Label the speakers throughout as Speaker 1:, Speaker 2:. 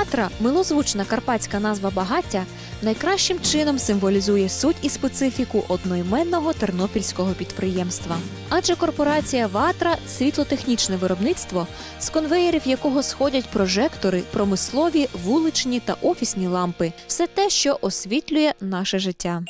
Speaker 1: Ватра, милозвучна карпатська назва багаття, найкращим чином символізує суть і специфіку одноіменного тернопільського підприємства. Адже корпорація Ватра світлотехнічне виробництво, з конвеєрів якого сходять прожектори, промислові, вуличні та офісні лампи все те, що освітлює наше життя.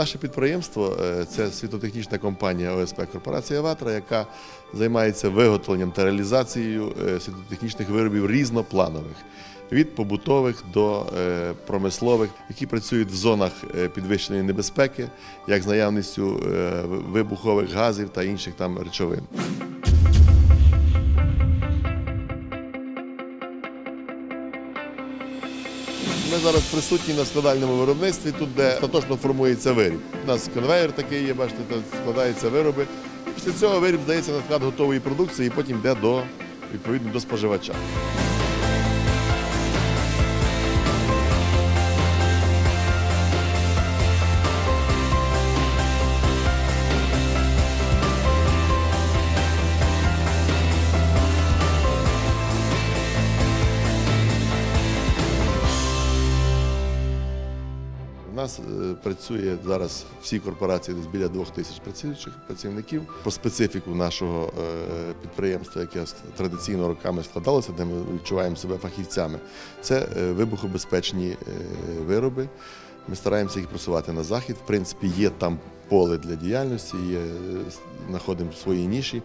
Speaker 2: Наше підприємство е, це світотехнічна компанія ОСП Корпорація Ватра, яка займається виготовленням та реалізацією е, світотехнічних виробів різнопланових. Від побутових до е, промислових, які працюють в зонах підвищеної небезпеки, як з наявністю вибухових газів та інших там речовин. Ми зараз присутні на складальному виробництві, тут де остаточно формується виріб. У нас конвейер такий є, бачите, складаються вироби. Після цього виріб здається на склад готової продукції і потім йде до відповідно до споживача. Нас е, працює зараз всі корпорації десь біля двох тисяч працюючих працівників. Про специфіку нашого е, підприємства, яке традиційно роками складалося, де ми відчуваємо себе фахівцями, це е, вибухобезпечні вироби. Ми стараємося їх просувати на захід. В принципі, є там поле для діяльності, є, знаходимо свої ніші.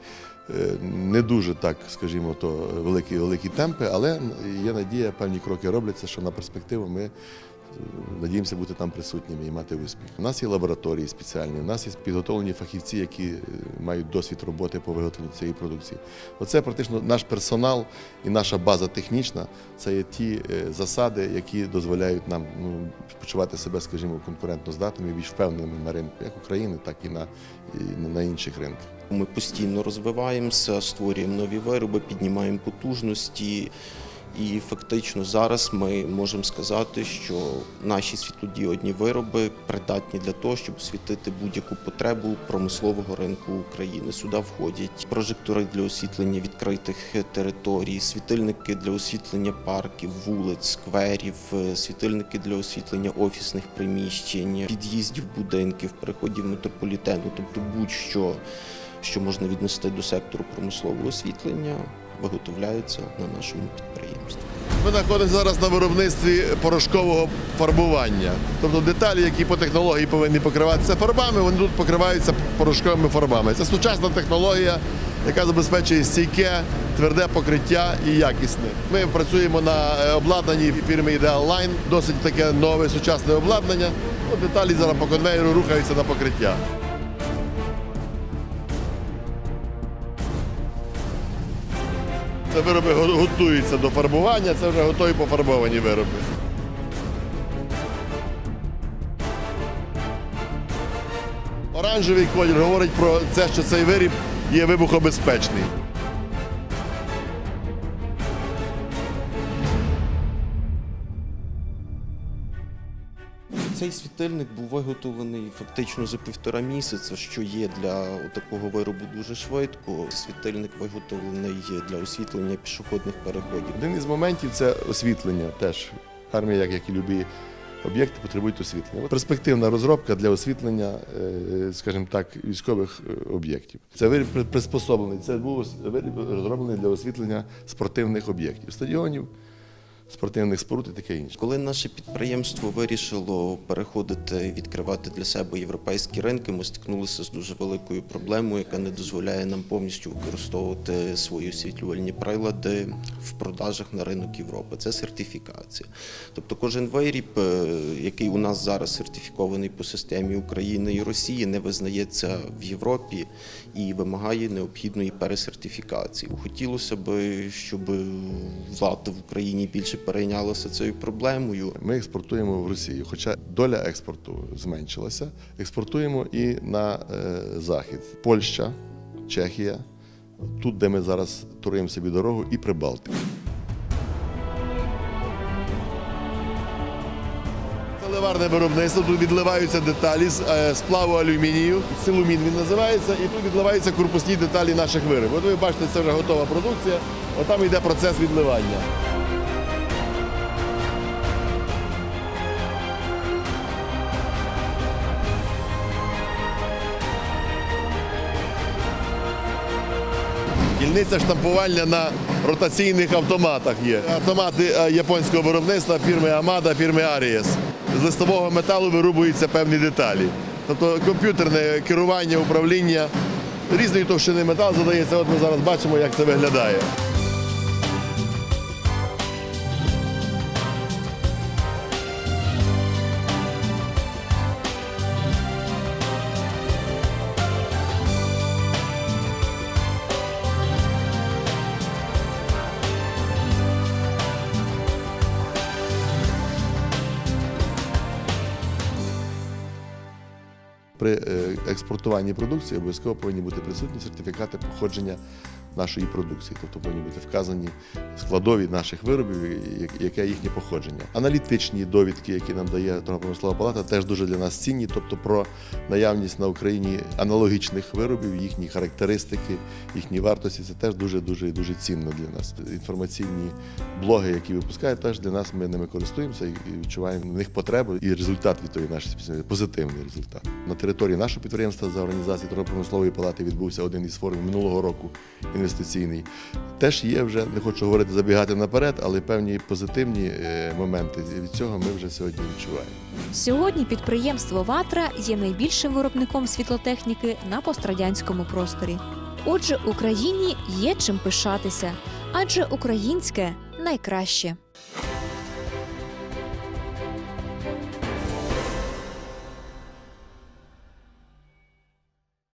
Speaker 2: Не дуже так, скажімо, то великі великі темпи, але є надія, певні кроки робляться, що на перспективу ми Надіємося бути там присутніми і мати успіх. У нас є лабораторії спеціальні, у нас є підготовлені фахівці, які е, мають досвід роботи по виготовленню цієї продукції. Оце практично наш персонал і наша база технічна це є ті е, засади, які дозволяють нам ну, почувати себе, скажімо, конкурентно здатними більш впевненими на ринку, як України, так і на, і на інших ринках.
Speaker 3: Ми постійно розвиваємося, створюємо нові вироби, піднімаємо потужності. І фактично зараз ми можемо сказати, що наші світлодіодні вироби придатні для того, щоб освітити будь-яку потребу промислового ринку України. Сюди входять прожектори для освітлення відкритих територій, світильники для освітлення парків, вулиць, скверів, світильники для освітлення офісних приміщень, під'їздів будинків, переходів метрополітену, тобто будь-що, що можна віднести до сектору промислового освітлення, виготовляється на нашому підприємстві.
Speaker 2: Ми знаходимося зараз на виробництві порошкового фарбування. Тобто деталі, які по технології повинні покриватися фарбами, вони тут покриваються порошковими фарбами. Це сучасна технологія, яка забезпечує стійке, тверде покриття і якісне. Ми працюємо на е, обладнанні фірми Ideal Line, досить таке нове сучасне обладнання. Ну, деталі зараз по конвейеру рухаються на покриття. Це вироби готуються до фарбування, це вже готові пофарбовані вироби. Оранжевий колір говорить про те, що цей виріб є вибухобезпечний.
Speaker 3: Цей світильник був виготовлений фактично за півтора місяця, що є для такого виробу дуже швидко. Світильник виготовлений для освітлення пішохідних переходів.
Speaker 2: Один із моментів це освітлення. Теж армія, як, і любі об'єкти, потребують освітлення. Перспективна розробка для освітлення, е, скажімо так, військових е, об'єктів. Це виріб при- приспособлений. Це був розроблений для освітлення спортивних об'єктів, стадіонів, спортивних споруд і таке інше.
Speaker 3: Коли наше підприємство вирішило переходити, відкривати для себе європейські ринки, ми стикнулися з дуже великою проблемою, яка не дозволяє нам повністю використовувати свої освітлювальні прилади в продажах на ринок Європи. Це сертифікація. Тобто кожен виріб, е, який у нас зараз сертифікований по системі України і Росії, не визнається в Європі і вимагає необхідної пересертифікації. Хотілося б, щоб влада в Україні більше перейнялася цією проблемою.
Speaker 2: Ми експортуємо в Росію, хоча доля експорту зменшилася. Експортуємо і на е, захід. Польща, Чехія, тут, де ми зараз туруємо собі дорогу, і Прибалтика. Це сталеварне виробництво. Тут відливаються деталі з е, сплаву алюмінію. Силумін він називається, і тут відливаються корпусні деталі наших виробів. От ви бачите, це вже готова продукція. Отам йде процес відливання. Дільниця штампування на ротаційних автоматах є. Автомати е, японського виробництва фірми Амада, фірми Арієс. З листового металу вирубуються певні деталі. Тобто комп'ютерне керування, управління різної товщини метал задається. От ми зараз бачимо, як це виглядає. При е, експортуванні продукції обов'язково повинні бути присутні сертифікати походження нашої продукції, тобто повинні бути вказані складові наших виробів, яке їхнє походження. Аналітичні довідки, які нам дає торгово-промислова палата, теж дуже для нас цінні, тобто про наявність на Україні аналогічних виробів, їхні характеристики, їхні вартості. Це теж дуже дуже дуже цінно для нас. Інформаційні блоги, які випускають, теж для нас ми ними користуємося і відчуваємо в них потребу. І результат від тої нашої спеціальності позитивний результат. На території нашого підприємства за організацією торгово-промислової палати відбувся один із форумів минулого року інвестиційний. Теж є вже, не хочу говорити забігати наперед, але певні позитивні е, моменти. Від цього ми вже сьогодні відчуваємо.
Speaker 1: Сьогодні підприємство Ватра є найбільшим виробником світлотехніки на пострадянському просторі. Отже, Україні є чим пишатися, адже українське найкраще.